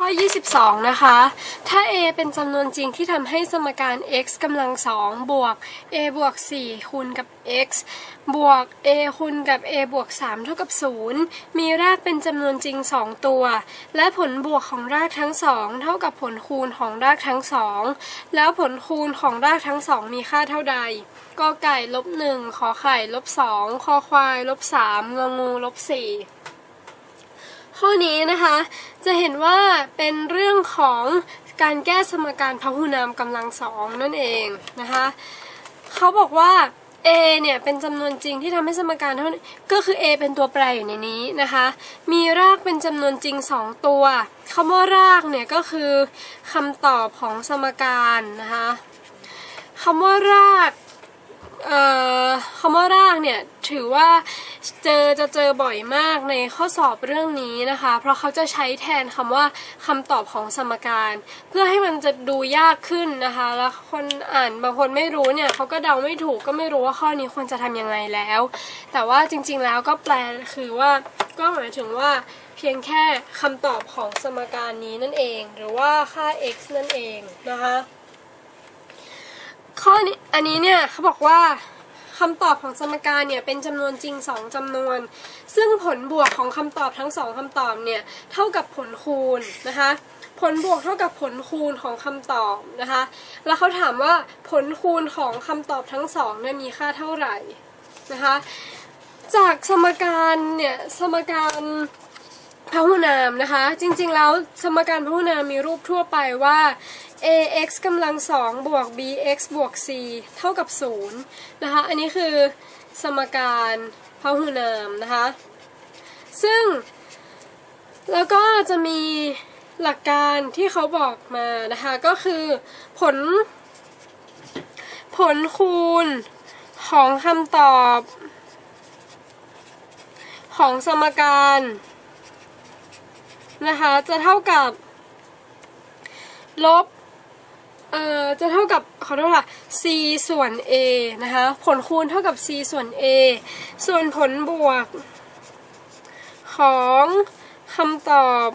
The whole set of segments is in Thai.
ข้อ 22 นะคะ ถ้า a เป็นจำนวนจริงที่ทำให้สมการ x กำลังสองบวก a บวก 4 คูณกับ x บวก a คูณกับ a บวก 3 เท่ากับ 0 มีรากเป็นจำนวนจริง 2 ตัว และผลบวกของรากทั้งสองเท่ากับผลคูณของรากทั้งสอง แล้วผลคูณของรากทั้งสองมีค่าเท่าใดกอไก่ลบหนึ่งขอไข่ลบสองคอควายลบสามงงูลบสี่ ข้อนี้นะคะจะเห็นว่าเป็นเรื่องของการแก้สมการพหุนามกำลังสองนั่นเองนะคะเขาบอกว่า a เนี่ยเป็นจำนวนจริงที่ทำให้สมการเท่านี้ก็คือ a เป็นตัวแปรอยู่ในนี้นะคะ มีรากเป็นจำนวนจริง 2 ตัวคำว่ารากเนี่ยก็คือคำตอบของสมการนะคะคำว่ารากเคำว่ารากเนี่ยถือว่าเจอจะเจอบ่อยมากในข้อสอบเรื่องนี้นะคะ เพราะเขาจะใช้แทนคำว่าคำตอบของสมการ เพื่อให้มันจะดูยากขึ้นนะคะ แล้วคนอ่านบางคนไม่รู้เนี่ยเขาก็เดาไม่ถูกก็ไม่รู้ว่าข้อนี้ควรจะทำยังไงแล้ว แต่ว่าจริงๆแล้วก็แปลคือว่าก็หมายถึงว่าเพียงแค่คำตอบของสมการนี้นั่นเอง หรือว่าค่า x นั่นเองนะคะ ข้อนี้อันนี้เนี่ยเขาบอกว่าคำตอบของสมการเนี่ยเป็นจำนวนจริง 2จำนวน ซึ่งผลบวกของคำตอบทั้งสองคำตอบเนี่ยเท่ากับผลคูณนะคะ ผลบวกเท่ากับผลคูณของคำตอบนะคะ แล้วเขาถามว่าผลคูณของคำตอบทั้งสองเนี่ยมีค่าเท่าไหร่นะคะ จากสมการเนี่ยสมการพหุนามนะคะ จริงๆแล้วสมการพหุนามมีรูปทั่วไปว่า ax กำลังสองบวก bx บวก c เท่ากับ0นะคะ อันนี้คือสมการพหุนามนะคะ ซึ่ง แล้วก็จะมีหลักการที่เขาบอกมานะคะ ก็คือผล ผลคูณของคำตอบ ของสมการนะคะ จะเท่ากับ ลบ อ่อจะเท่ากับขอโทษค่ะ c ส่วน a นะคะ ผลคูณเท่ากับ c ส่วน a ส่วนผลบวก ของคำตอบ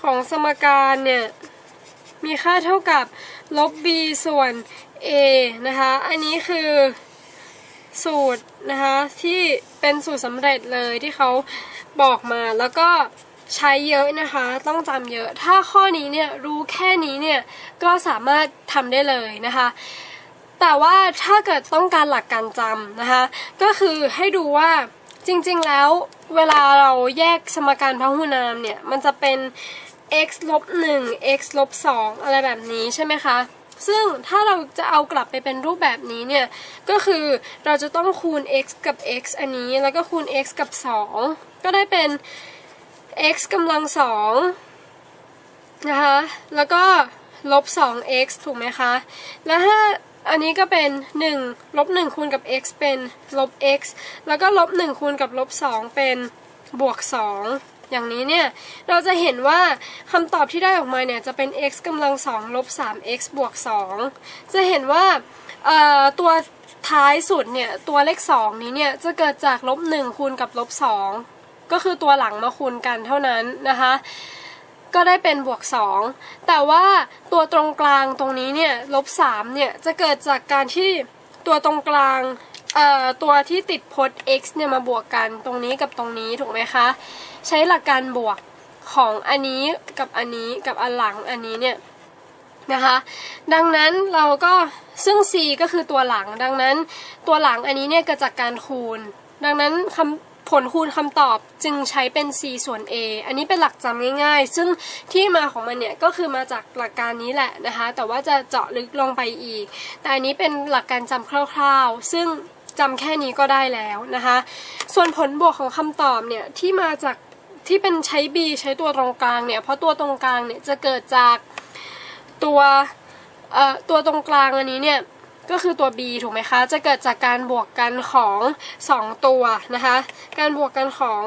ของสมการเนี่ย มีค่าเท่ากับลบ b ส่วน a นะคะ อันนี้คือสูตรนะคะ ที่เป็นสูตรสำเร็จเลยที่เขาบอกมาแล้วก็ ใช้เยอะนะคะ ต้องจำเยอะ ถ้าข้อนี้เนี่ยรู้แค่นี้เนี่ยก็สามารถทำได้เลยนะคะ แต่ว่าถ้าเกิดต้องการหลักการจำนะคะ ก็คือให้ดูว่าจริงๆแล้วเวลาเราแยกสมการพหุนามเนี่ย มันจะเป็น x ลบ1 x ลบ2อะไรแบบนี้ใช่ไหมคะ ซึ่งถ้าเราจะเอากลับไปเป็นรูปแบบนี้เนี่ย ก็คือเราจะต้องคูณ x กับ x อันนี้ แล้วก็คูณ x กับ 2 ก็ได้เป็น x กำลังสองนะคะ แล้วก็ลบ 2x ถูกไหมคะ แล้วถ้าอันนี้ก็เป็น 1 ลบ 1 คูณกับ x เป็นลบ x แล้วก็ลบ 1 คูณกับลบ 2 เป็นบวก 2 อย่างนี้เนี่ย เราจะเห็นว่าคำตอบที่ได้ออกมาเนี่ย จะเป็น x กำลังสองลบ 3x บวก 2 จะเห็นว่าตัวท้ายสุดเนี่ย ตัวเลข 2 นี้เนี่ย จะเกิดจากลบ 1 คูณกับลบ 2 ก็คือตัวหลังมาคูณกันเท่านั้นนะคะ ก็ได้เป็นบวก 2 แต่ว่าตัวตรงกลางตรงนี้เนี่ยลบ3เนี่ยจะเกิดจากการที่ตัวตรงกลางตัวที่ติดพจน์ x เนี่ยมาบวกกันตรงนี้กับตรงนี้ถูกไหมคะ ใช้หลักการบวกของอันนี้กับอันนี้กับอันหลังอันนี้เนี่ยนะคะดังนั้นเราก็ซึ่ง c ก็คือตัวหลัง ดังนั้นตัวหลังอันนี้เนี่ยเกิดจากการคูณ ดังนั้นคำ ผลคูณคำตอบจึงใช้เป็น c ส่วน a อันนี้เป็นหลักจำง่ายๆ ซึ่งที่มาของมันเนี่ยก็คือมาจากหลักการนี้แหละนะคะ แต่ว่าจะเจาะลึกลงไปอีก แต่อันนี้เป็นหลักการจำคร่าวๆ ซึ่งจำแค่นี้ก็ได้แล้วนะคะ ส่วนผลบวกของคำตอบเนี่ยที่มาจากที่เป็นใช้ b ใช้ตัวตรงกลางเนี่ย เพราะตัวตรงกลางเนี่ยจะเกิดจากตัวเอ่อตัวตรงกลางอันนี้เนี่ย ก็คือตัว b ถูกไหมคะ จะเกิดจากการบวกกันของ 2 ตัวนะคะ การบวกกันของ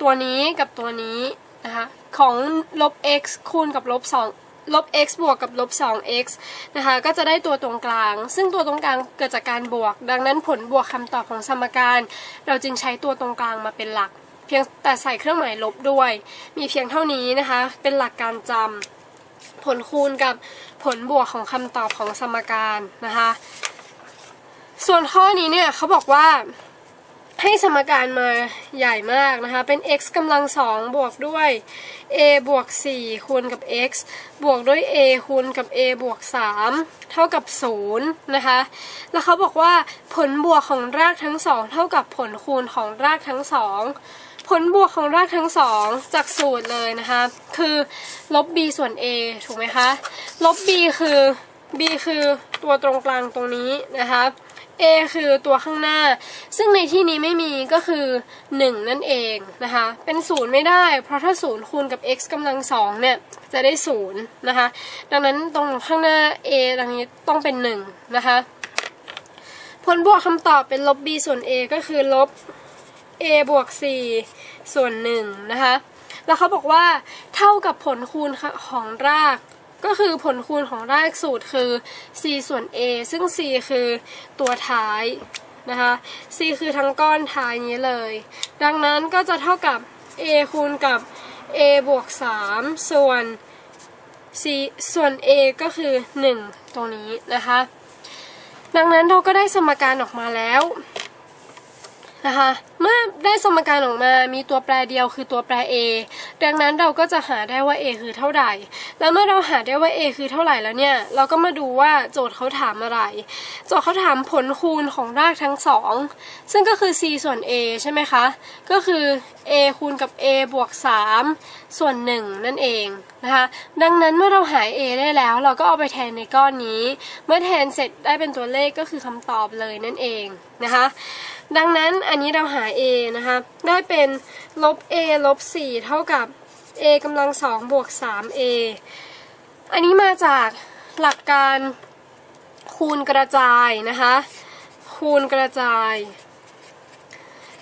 ตัวนี้กับตัวนี้นะคะ ของลบ x คูณกับลบ2ลบ x บวกกับลบ 2x นะคะ ก็จะได้ตัวตรงกลาง ซึ่งตัวตรงกลางเกิดจากการบวก ดังนั้นผลบวกคำตอบของสมการ เราจึงใช้ตัวตรงกลางมาเป็นหลัก เพียงแต่ใส่เครื่องหมายลบด้วย มีเพียงเท่านี้นะคะ เป็นหลักการจำ ผลคูณกับผลบวกของคำตอบของสมการนะคะ ส่วนข้อนี้เนี่ยเขาบอกว่า ให้สมการมาใหญ่มากนะคะ เป็น x กำลังสองบวกด้วย a บวก 4 คูณกับ x บวกด้วย a คูณกับ a บวก 3 เท่ากับ 0 นะคะ แล้วเขาบอกว่าผลบวกของรากทั้งสองเท่ากับผลคูณของรากทั้งสองผลบวกของรากทั้งสองจากสูตรเลยนะคะ คือลบ b ส่วน a ถูกไหมคะ ลบ b คือ b คือตัวตรงกลางตรงนี้นะคะ a คือตัวข้างหน้า ซึ่งในที่นี้ไม่มีก็คือ 1 นั่นเองนะคะ เป็นศูนย์ไม่ได้ เพราะถ้าศูนย์คูณกับ x กำลังสองเนี่ย จะได้ศูนย์นะคะ ดังนั้นตรงข้างหน้า a ดังนี้ต้องเป็น 1 นะคะ ผลบวกคำตอบเป็นลบ b ส่วน a ก็คือลบ a บวก 4 ส่วน1นะคะ แล้วเขาบอกว่าเท่ากับผลคูณของราก ก็คือผลคูณของรากสูตรคือ c ส่วน a ซึ่ง c คือตัวท้ายนะคะ c คือทั้งก้อนท้ายนี้เลย ดังนั้นก็จะเท่ากับ a คูณกับ a บวก 3 ส่วน c ส่วน a ก็คือ 1 ตรงนี้นะคะ ดังนั้นเราก็ได้สมการออกมาแล้ว นะคะ เมื่อได้สมการออกมามีตัวแปรเดียวคือตัวแปร a ดังนั้นเราก็จะหาได้ว่า a คือเท่าไหร่ แล้วเมื่อเราหาได้ว่า a คือเท่าไหร่แล้วเนี่ย เราก็มาดูว่าโจทย์เขาถามอะไร โจทย์เขาถามผลคูณของรากทั้งสองซึ่งก็คือ c ส่วน a ใช่ไหมคะ ก็คือ a คูณกับ a บวก 3 ส่วน 1 นั่นเองนะคะ ดังนั้นเมื่อเราหา a ได้แล้วเราก็เอาไปแทนในก้อนนี้ เมื่อแทนเสร็จได้เป็นตัวเลขก็คือคำตอบเลยนั่นเองนะคะ ดังนั้นอันนี้เราหา a นะคะ ได้เป็นลบ a ลบ 4 เท่ากับ a กำลังสองบวก 3a อันนี้มาจากหลักการคูณกระจายนะคะ คูณกระจาย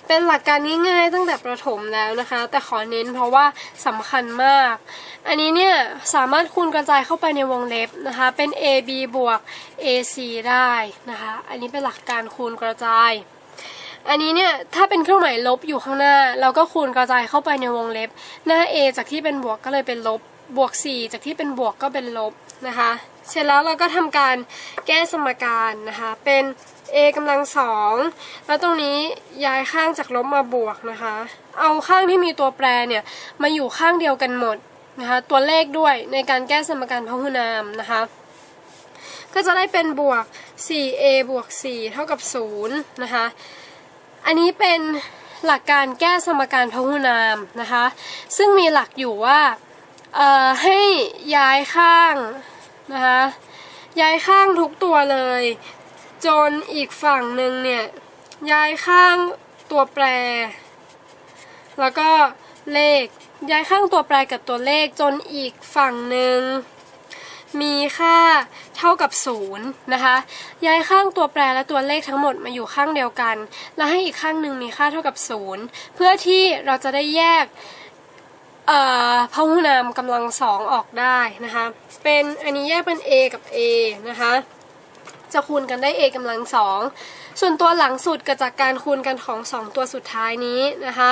เป็นหลักการง่ายๆตั้งแต่ประถมแล้วนะคะ แต่ขอเน้นเพราะว่าสำคัญมาก อันนี้เนี่ยสามารถคูณกระจายเข้าไปในวงเล็บนะคะ เป็น ab บวก ac ได้นะคะ อันนี้เป็นหลักการคูณกระจาย อันนี้เนี่ยถ้าเป็นเครื่องหมายลบอยู่ข้างหน้า เราก็คูณกระจายเข้าไปในวงเล็บ หน้า a จากที่เป็นบวกก็เลยเป็นลบบวก 4 จากที่เป็นบวกก็เป็นลบนะคะ เสร็จแล้วเราก็ทำการแก้สมการนะคะ เป็น a กำลังสองแล้วตรงนี้ย้ายข้างจากลบมาบวกนะคะ เอาข้างที่มีตัวแปรเนี่ยมาอยู่ข้างเดียวกันหมดนะคะ ตัวเลขด้วยในการแก้สมการพหุนามนะคะ ก็จะได้เป็นบวก 4a บวก 4 เท่ากับ0นะคะ อันนี้เป็นหลักการแก้สมการพหุนามนะคะ ซึ่งมีหลักอยู่ว่าให้ย้ายข้างนะคะย้ายข้างทุกตัวเลย จนอีกฝั่งหนึ่งเนี่ยย้ายข้างตัวแปร แล้วก็เลขย้ายข้างตัวแปรกับตัวเลขจนอีกฝั่งหนึ่ง มีค่าเท่ากับศูนย์นะคะ ย้ายข้างตัวแปรและตัวเลขทั้งหมดมาอยู่ข้างเดียวกัน แล้วให้อีกข้างหนึ่งมีค่าเท่ากับศูนย์เพื่อที่เราจะได้แยกพหุนามกำลังสองออกได้นะคะ เป็นอันนี้แยกเป็น a กับ a นะคะ จะคูณกันได้ a กำลังสองส่วนตัวหลังสุดเกิดจากการคูณกันของ 2 ตัวสุดท้ายนี้นะคะ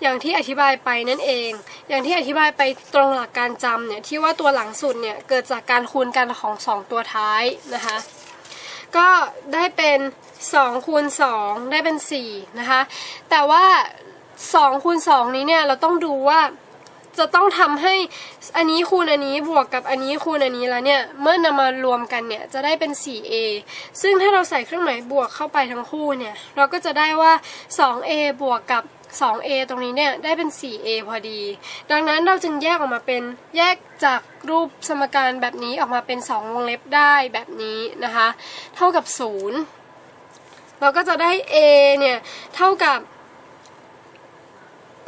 อย่างที่อธิบายไปนั่นเอง อย่างที่อธิบายไปตรงหลักการจำเนี่ยที่ว่าตัวหลังสุดเนี่ยเกิดจากการคูณกันของ 2 ตัวท้ายนะคะก็ได้เป็น2คูณ2ได้เป็น4นะคะแต่ว่า2คูณ2นี้เนี่ยเราต้องดูว่า จะต้องทำให้อันนี้คูณอันนี้บวกกับอันนี้คูณอันนี้แล้วเนี่ย เมื่อนำมารวมกันเนี่ยจะได้เป็น 4a ซึ่งถ้าเราใส่เครื่องหมายบวกเข้าไปทั้งคู่เนี่ย เราก็จะได้ว่า 2a บวกกับ 2a ตรงนี้เนี่ยได้เป็น 4a พอดี ดังนั้นเราจึงแยกออกมาเป็นแยกจากรูปสมการแบบนี้ออกมาเป็น 2 วงเล็บได้แบบนี้นะคะ เท่ากับ 0 เราก็จะได้ a เนี่ยเท่ากับ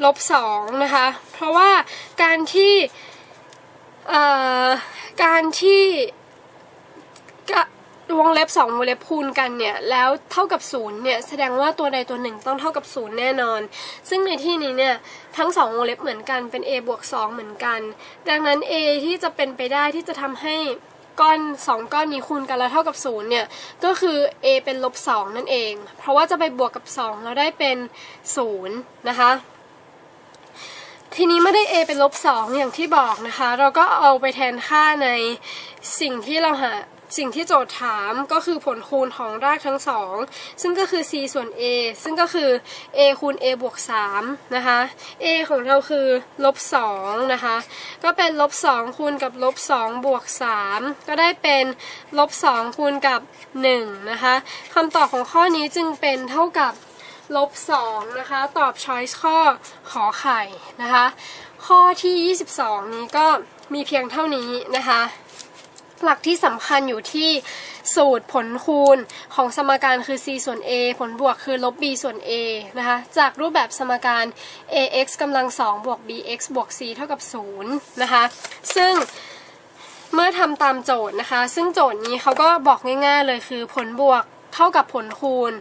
ลบสองนะคะ เพราะว่าการที่การที่กวงเล็บสองวงเล็บคูณกันเนี่ยแล้วเท่ากับศูนย์เนี่ยแสดงว่าตัวใดตัวหนึ่งต้องเท่ากับศูนย์แน่นอน ซึ่งในที่นี้เนี่ยทั้งสองวงเล็บเหมือนกันเป็น a บวกสองเหมือนกัน ดังนั้น a ที่จะเป็นไปได้ที่จะทำให้ก้อนสองก้อนนี้คูณกันแล้วเท่ากับศูนย์เนี่ยก็คือ a เป็นลบสองนั่นเอง เพราะว่าจะไปบวกกับสองแล้วได้เป็นศูนย์นะคะ ทีนี้ไม่ได้ a เป็นลบสองอย่างที่บอกนะคะ เราก็เอาไปแทนค่าในสิ่งที่เราหาสิ่งที่โจทย์ถามก็คือผลคูณของรากทั้งสองซึ่งก็คือ c ส่วน a ซึ่งก็คือ a คูณ a บวก3นะคะ a ของเราคือลบ2นะคะ ก็เป็นลบ2คูณกับลบ2บวก3ก็ได้เป็นลบ2คูณกับ1นะคะคำตอบของข้อนี้จึงเป็นเท่ากับ ลบ2นะคะ ตอบ choice ข้อขอไข่นะคะ ข้อที่ 22 นี้ก็มีเพียงเท่านี้นะคะ หลักที่สำคัญอยู่ที่สูตรผลคูณของสมการคือ c ส่วน a ผลบวกคือลบ b ส่วน a นะคะ จากรูปแบบสมการ ax กำลัง2บวก bx บวก c เท่ากับ 0 นะคะ ซึ่งเมื่อทำตามโจทย์นะคะ ซึ่งโจทย์นี้เขาก็บอกง่ายๆเลยคือผลบวก เท่ากับผลคูณ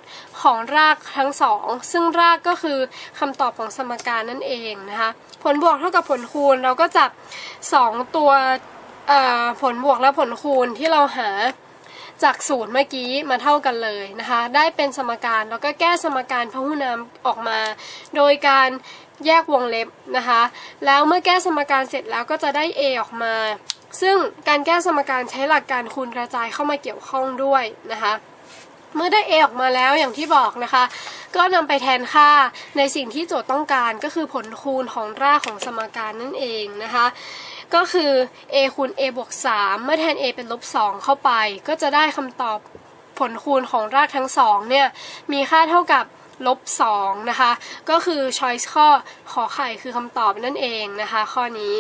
ของรากทั้งสอง ซึ่งรากก็คือคำตอบของสมการนั่นเองนะคะ ผลบวกเท่ากับผลคูณเราก็จับ 2 ตัวผลบวกและผลคูณที่เราหาจากสูตรเมื่อกี้มาเท่ากันเลยนะคะ ได้เป็นสมการแล้วก็แก้สมการพหุนามออกมา โดยการแยกวงเล็บนะคะ แล้วเมื่อแก้สมการเสร็จแล้วก็จะได้ a ออกมา ซึ่งการแก้สมการใช้หลักการคูณกระจายเข้ามาเกี่ยวข้องด้วยนะคะ เมื่อได้ A ออกมาแล้วอย่างที่บอกนะคะ ก็นำไปแทนค่าในสิ่งที่โจทย์ต้องการก็คือผลคูณของรากของสมการนั่นเองนะคะ ก็คือ a คูณ a บวก 3 เมื่อแทน a เป็นลบ 2 เข้าไป ก็จะได้คำตอบผลคูณของรากทั้งสองเนี่ยมีค่าเท่ากับลบ2นะคะ ก็คือ choice ข้อขอไข่คือคำตอบนั่นเองนะคะ ข้อนี้